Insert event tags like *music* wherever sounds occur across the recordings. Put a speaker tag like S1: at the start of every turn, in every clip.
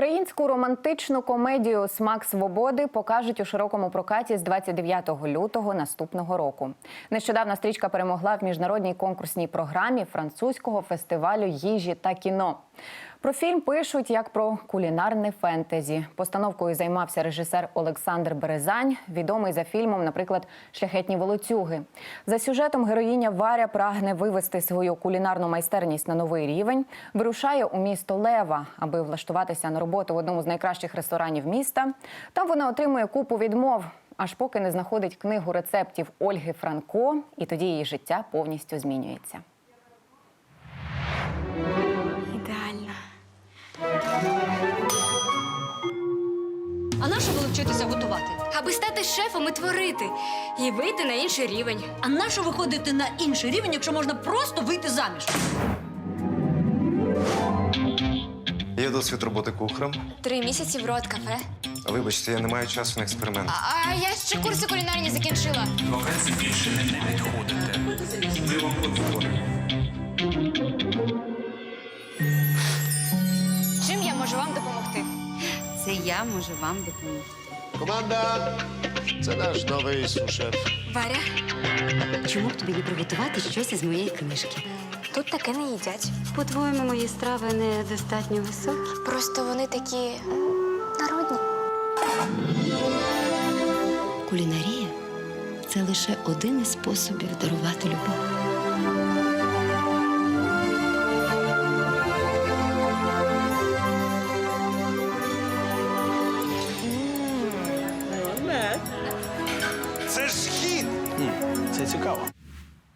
S1: Українську романтичну комедію Смак свободи покажуть у широкому прокаті з 29 лютого наступного року. Нещодавно стрічка перемогла в міжнародній конкурсній програмі французького фестивалю їжі та кіно. Про фільм пишуть як про кулінарне фентезі. Постановкою займався режисер Олександр Березань, відомий за фільмом, наприклад, Шляхетні волоцюги. За сюжетом героїня Варя прагне вивести свою кулінарну майстерність на новий рівень. Вирушає у місто Лева, аби влаштуватися на роботу в одному з найкращих ресторанів міста. Там вона отримує купу відмов, аж поки не знаходить книгу рецептів Ольги Франко, і тоді її життя повністю змінюється.
S2: А нащо було вчитися готувати?
S3: Аби стати шефом і творити, і вийти на інший рівень.
S2: А нащо виходити на інший рівень, якщо можна просто вийти заміж?
S4: Є досвід роботи кухарем.
S3: Три місяці в рот кафе.
S4: Вибачте, я не маю часу на експеримент.
S3: А я ще курси кулінарні закінчила.
S5: Вакансії більше не підходите. Ми вам подзвонимо.
S3: Я можу вам допомогти.
S6: Команда! Це наш новий сушеф.
S3: Варя,
S7: Чому б тобі не приготувати щось із моєї книжки?
S3: тут таке не їдять.
S7: По-твоєму, мої страви недостатньо високі.
S3: Просто вони такі народні.
S7: Кулінарія це лише один із способів дарувати любов.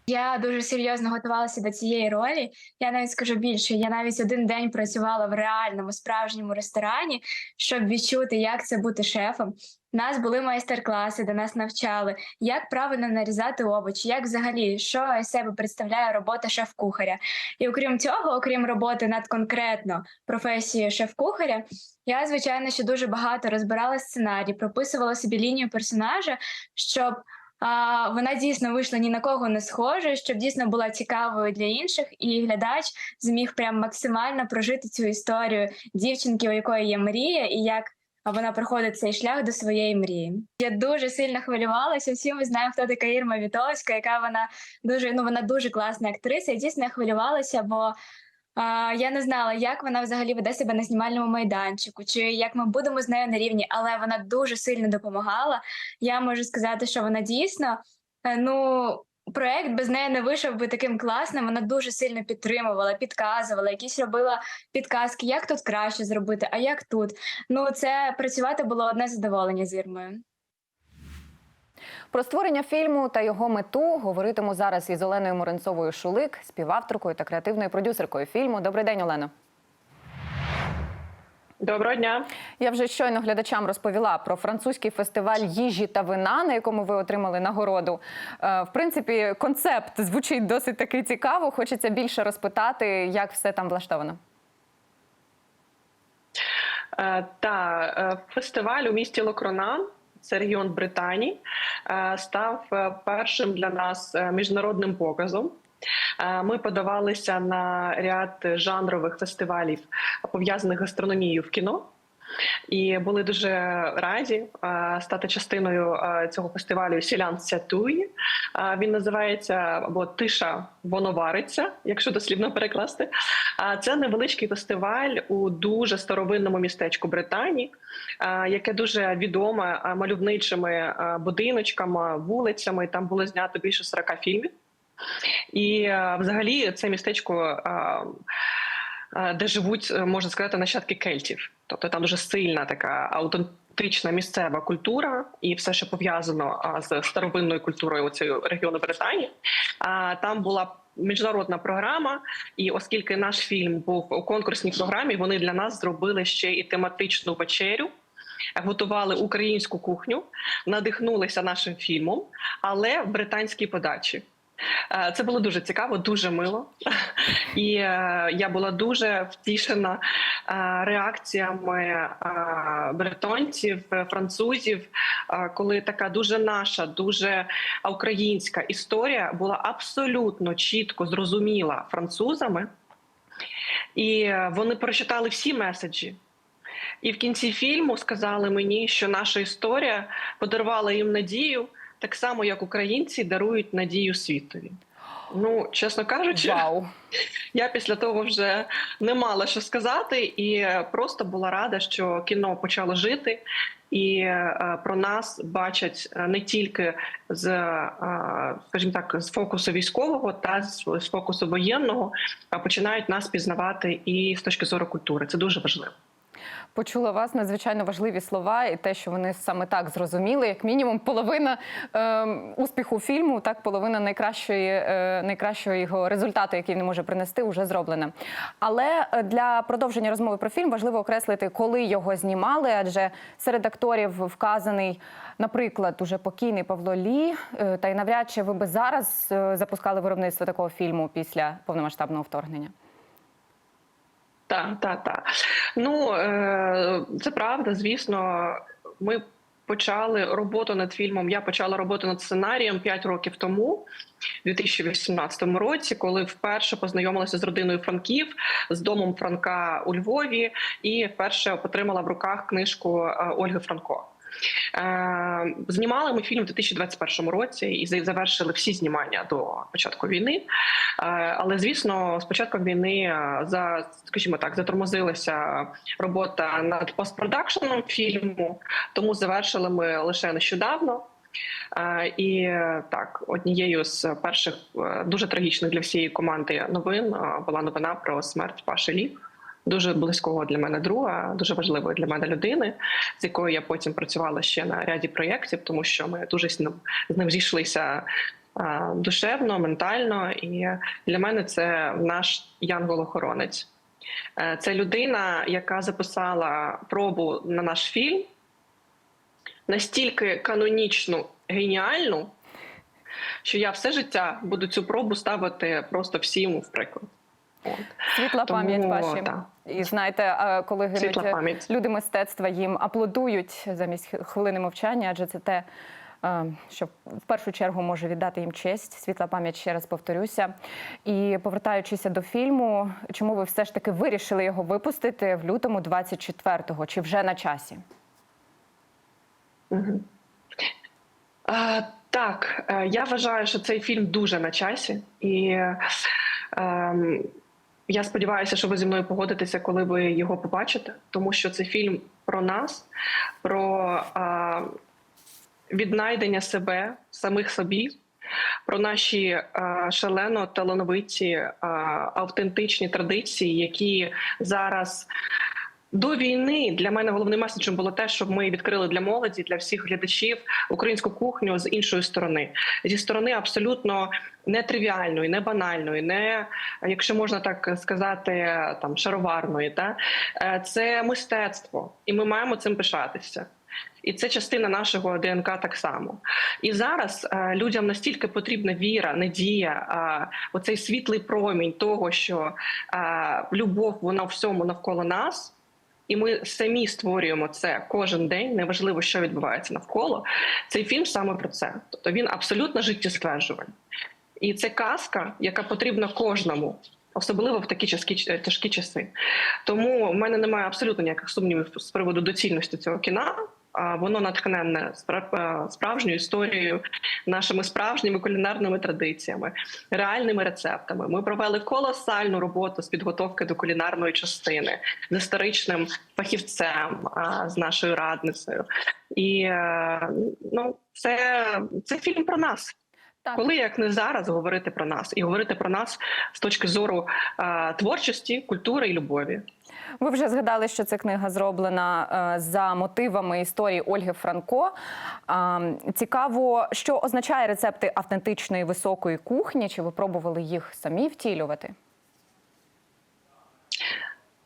S8: Я дуже серйозно готувалася до цієї ролі. Я навіть скажу більше. Я навіть один день працювала в реальному справжньому ресторані, щоб відчути, як це бути шефом. У нас були майстер-класи, де нас навчали, як правильно нарізати овочі, як взагалі що себе представляє робота шеф-кухаря. І окрім цього, окрім роботи над конкретно професією шеф-кухаря, я звичайно ще дуже багато розбирала сценарій, прописувала собі лінію персонажа, щоб а, вона дійсно вийшла ні на кого не схожа, щоб дійсно була цікавою для інших, і глядач зміг прям максимально прожити цю історію дівчинки, у якої є мрія, і як вона проходить цей шлях до своєї мрії. Я дуже сильно хвилювалася. Всі ми знаємо, хто така Ірма Вітовська, яка вона дуже ну вона дуже класна актриса. І дійсно хвилювалася, бо а, я не знала, як вона взагалі веде себе на знімальному майданчику, чи як ми будемо з нею на рівні, але вона дуже сильно допомагала. Я можу сказати, що вона дійсно е, ну. Проект без неї не вийшов би таким класним. Вона дуже сильно підтримувала, підказувала, якісь робила підказки, як тут краще зробити, а як тут. Ну це працювати було одне задоволення з Ірмою.
S1: Про створення фільму та його мету говоритиму зараз із Оленою Моренцовою Шулик, співавторкою та креативною продюсеркою фільму. Добрий день, Олено.
S9: Доброго дня.
S1: Я вже щойно глядачам розповіла про французький фестиваль їжі та вина, на якому ви отримали нагороду. Е, В принципі, концепт звучить досить таки цікаво. Хочеться більше розпитати, як все там влаштовано.
S9: Е, Та е, фестиваль у місті Локронан. Це регіон Британії, е, став е, першим для нас е, міжнародним показом. Ми подавалися на ряд жанрових фестивалів, пов'язаних з гастрономією в кіно. І були дуже раді стати частиною цього фестивалю Сілян Сятуї. Він називається або Тиша воно вариться, якщо дослівно перекласти. А це невеличкий фестиваль у дуже старовинному містечку Британії, яке дуже відоме мальовничими будиночками, вулицями. Там було знято більше 40 фільмів. І взагалі це містечко. Е, Де живуть, е, можна сказати, нащадки кельтів, тобто там дуже сильна така аутентична місцева культура, і все, що пов'язано з старовинною культурою цього регіону Британії. А там була міжнародна програма, і оскільки наш фільм був у конкурсній програмі, вони для нас зробили ще і тематичну вечерю. Готували українську кухню, надихнулися нашим фільмом, але в британській подачі. Е, Це було дуже цікаво, дуже мило. І е, я була дуже втішена е, реакціями бритонців, е, французів, коли така дуже наша, дуже українська історія була абсолютно чітко зрозуміла французами, і вони прочитали всі меседжі. І в кінці фільму сказали мені, що наша історія подарувала їм надію, так само як українці дарують надію світові. Ну, чесно кажучи,
S1: Вау! *laughs*
S9: я після того вже не мала що сказати, і просто була рада, що кіно почало жити, і е, про нас бачать е, не тільки з, е, скажімо так, з фокусу військового та з, з фокусу воєнного, а починають нас пізнавати і з точки зору культури. Це дуже важливо.
S1: Почула вас надзвичайно важливі слова, і те, що вони саме так зрозуміли, як мінімум, половина е, успіху фільму, так половина найкращої, е, найкращого його результату, який він може принести, вже зроблена. Але е, для продовження розмови про фільм важливо окреслити, коли його знімали, адже серед акторів вказаний, наприклад, уже покійний Павло Лі. Е, та й навряд чи ви би зараз е, запускали виробництво такого фільму після повномасштабного вторгнення.
S9: Так, так, так. Ну е, це правда. Звісно, ми почали роботу над фільмом. Я почала роботу над сценарієм 5 років тому, у 2018 році, коли вперше познайомилася з родиною Франків, з домом Франка у Львові, і вперше отримала в руках книжку е, Ольги Франко. Е, Знімали ми фільм у 2021 році і завершили всі знімання до початку війни. Е, Але звісно, з початком війни е, за скажімо так, затормозилася робота над постпродакшеном фільму, тому завершили ми лише нещодавно. І так, однією з перших дуже трагічних для всієї команди новин була новина про смерть Паші Лі. Дуже близького для мене друга, дуже важливої для мене людини, з якою я потім працювала ще на ряді проєктів, тому що ми дуже з ним, зійшлися душевно, ментально. І для мене це наш янгол-охоронець. Е, Це людина, яка записала пробу на наш фільм настільки канонічну, геніальну, що я все життя буду цю пробу ставити просто всім в приклад.
S1: Світла
S9: Тому,
S1: пам'ять ваші.
S9: так.
S1: І знаєте, а коли гинуть люди мистецтва їм аплодують замість хвилини мовчання, адже це те, що в першу чергу може віддати їм честь. Світла пам'ять, ще раз повторюся. І повертаючися до фільму, чому ви все ж таки вирішили його випустити в лютому 24-го? Чи вже на часі?
S9: Мгм. А, так, е, я вважаю, що цей фільм дуже на часі, і ем, я сподіваюся, що ви зі мною погодитеся, коли ви його побачите, тому що це фільм про нас, про а, віднайдення себе, самих собі. Про наші е, шалено талановиті е, автентичні традиції, які зараз до війни для мене головним меседжем було те, щоб ми відкрили для молоді, для всіх глядачів українську кухню з іншої сторони, зі сторони абсолютно нетривіальної, не банальної, не якщо можна так сказати, там шароварної. Та Е, це мистецтво, і ми маємо цим пишатися. І це частина нашого ДНК так само. І зараз е, людям настільки потрібна віра, надія, е, оцей світлий промінь того, що е, любов вона всьому навколо нас. І ми самі створюємо це кожен день, неважливо, що відбувається навколо. Цей фільм саме про це. Тобто він абсолютно життєстверджувальний. І це казка, яка потрібна кожному, особливо в такі часки, тяжкі часи. Тому в мене немає абсолютно ніяких сумнівів з приводу доцільності цього кіна. А Воно натхненне е, справжньою історією, нашими справжніми кулінарними традиціями, реальними рецептами. Ми провели колосальну роботу з підготовки до кулінарної частини з історичним фахівцем, з нашою радницею. І е, ну, це, це фільм про нас.
S1: Так.
S9: Коли як не зараз говорити про нас і говорити про нас з точки зору е, творчості, культури і любові.
S1: Ви вже згадали, що ця книга зроблена е, за мотивами історії Ольги Франко. Цікаво, що означає рецепти автентичної високої кухні? Чи ви пробували їх самі втілювати?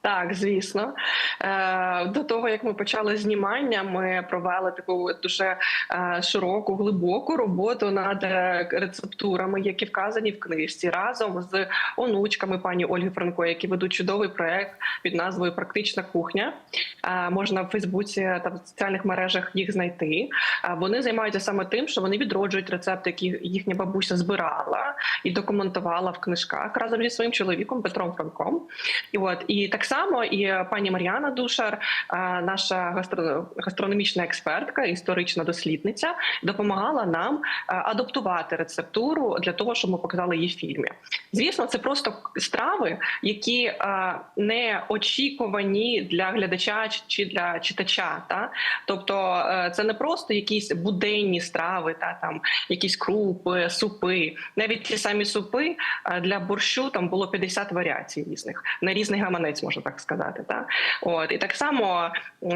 S9: Так, звісно. Е, До того як ми почали знімання, ми провели таку дуже е, широку, глибоку роботу над е, рецептурами, які вказані в книжці, разом з онучками пані Ольги Франко, які ведуть чудовий проект під назвою Практична кухня. Можна в Фейсбуці та в соціальних мережах їх знайти. Вони займаються саме тим, що вони відроджують рецепти, які їхня бабуся збирала і документувала в книжках разом зі своїм чоловіком Петром Франком. І от і так само само і е, пані Мар'яна Душар, е, наша гастро- гастрономічна експертка, історична дослідниця, допомагала нам е, адаптувати рецептуру для того, щоб ми показали її в фільмі. Звісно, це просто страви, які не очікувані для глядача чи- для читача. Та тобто, це не просто якісь буденні страви, та там якісь крупи, супи. Навіть ті самі супи для борщу там було 50 варіацій різних на різний гаманець, можна так сказати. Та от і так само е,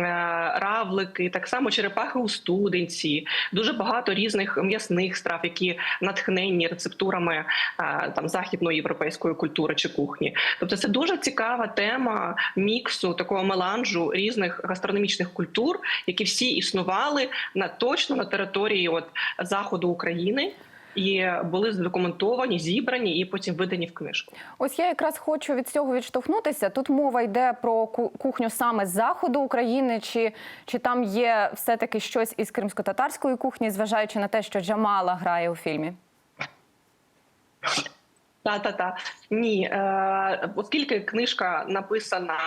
S9: равлики, так само черепахи у студенці, дуже багато різних м'ясних страв, які натхненні рецептурами е, там західної європейської культури чи кухні. Тобто, це дуже цікава тема міксу такого меланжу різних гастрономічних культур, які всі існували на точно на території от заходу України. І були задокументовані, зібрані і потім видані в книжку.
S1: Ось я якраз хочу від цього відштовхнутися. Тут мова йде про кухню саме з заходу України, чи, чи там є все-таки щось із кримсько-татарської кухні, зважаючи на те, що Джамала грає у фільмі.
S9: Та та та ні, е, оскільки книжка написана,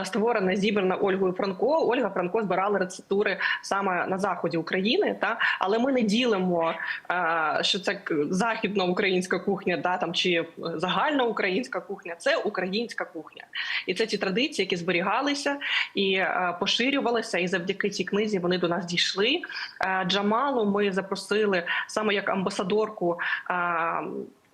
S9: е, створена, зібрана Ольгою Франко. Ольга Франко збирала рецептури саме на заході України. Та але ми не ділимо, е, що це к- західноукраїнська кухня, да там чи загальноукраїнська кухня. Це українська кухня, і це ті традиції, які зберігалися і е, поширювалися. І завдяки цій книзі вони до нас дійшли. Е, Джамалу ми запросили саме як амбасадорку. е,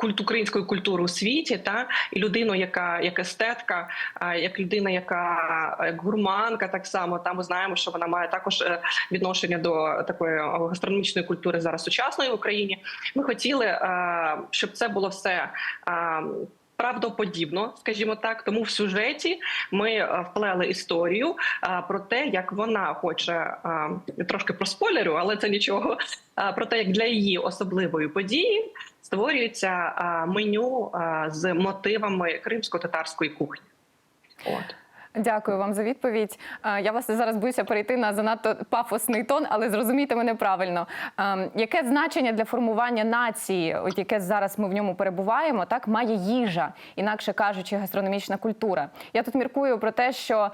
S9: Культ української культури у світі, та і людину, яка як естетка, як людина, яка як гурманка, так само там ми знаємо, що вона має також е, відношення до такої гастрономічної культури зараз сучасної в Україні. Ми хотіли, е, щоб це було все. е, Правдоподібно, скажімо так, тому в сюжеті ми вплели історію про те, як вона хоче трошки про спойлерю, але це нічого. Про те, як для її особливої події створюється меню з мотивами кримсько-татарської кухні. От.
S1: Дякую вам за відповідь. Я власне зараз боюся перейти на занадто пафосний тон, але зрозумійте мене правильно. Яке значення для формування нації, от яке зараз ми в ньому перебуваємо, так має їжа, інакше кажучи, гастрономічна культура. Я тут міркую про те, що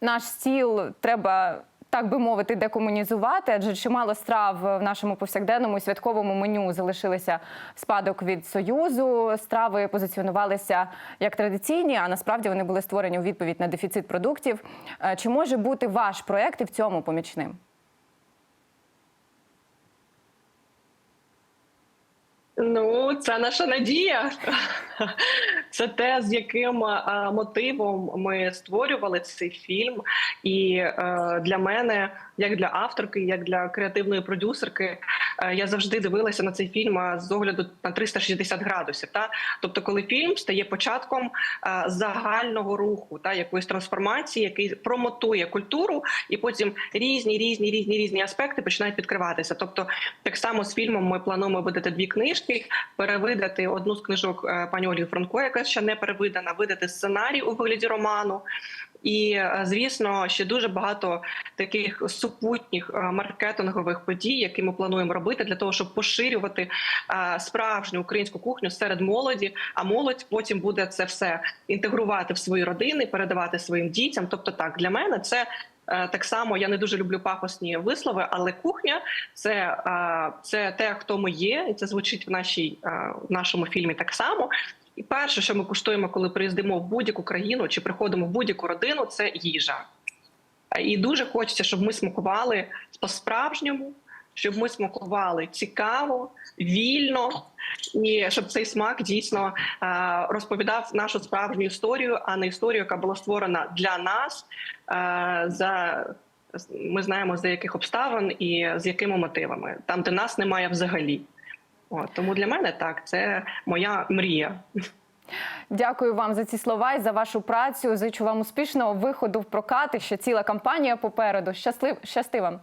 S1: наш стіл треба. Так би мовити, декомунізувати, адже чимало страв в нашому повсякденному святковому меню залишилися спадок від союзу. Страви позиціонувалися як традиційні, а насправді вони були створені у відповідь на дефіцит продуктів. Е, Чи може бути ваш проект і в цьому помічним?
S9: Ну, це наша надія. *laughs* Це те, з яким мотивом ми створювали цей фільм. І е, для мене, як для авторки, як для креативної продюсерки, е, я завжди дивилася на цей фільм з огляду на 360 градусів. Та тобто, коли фільм стає початком е, загального руху, та якоїсь трансформації, який промотує культуру, і потім різні, різні, різні, різні аспекти починають підкриватися. Тобто, так само з фільмом ми плануємо видати дві книжки, перевидати одну з книжок е, пані Ольги Франко, яка ще не перевидана, видати сценарій у вигляді роману. І е, звісно, ще дуже багато таких супутніх е, маркетингових подій, які ми плануємо робити для того, щоб поширювати е, справжню українську кухню серед молоді. А молодь потім буде це все інтегрувати в свої родини, передавати своїм дітям. Тобто, так для мене це. Так само я не дуже люблю пафосні вислови, але кухня це, це те, хто ми є, і це звучить в нашій в нашому фільмі так само. І перше, що ми куштуємо, коли приїздимо в будь-яку країну чи приходимо в будь-яку родину, це їжа. І дуже хочеться, щоб ми смакували по-справжньому, щоб ми смакували цікаво, вільно, і щоб цей смак дійсно е, розповідав нашу справжню історію, а не історію, яка була створена для нас е, за. Ми знаємо за яких обставин і з якими мотивами, там, де нас немає взагалі. От, тому для мене так, це моя мрія.
S1: Дякую вам за ці слова і за вашу працю. Зичу вам успішного виходу в прокати. Ще ціла кампанія попереду. Щаслив, щасти вам.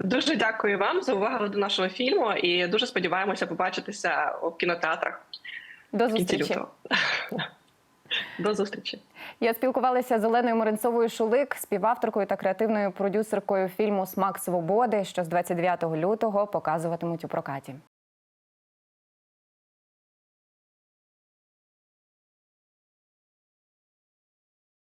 S9: Дуже дякую вам за увагу до нашого фільму і дуже сподіваємося побачитися у кінотеатрах
S1: До зустрічі.
S9: До зустрічі.
S1: Я спілкувалася з Оленою Моренцовою Шулик, співавторкою та креативною продюсеркою фільму Смак свободи, що з 29 лютого показуватимуть у прокаті.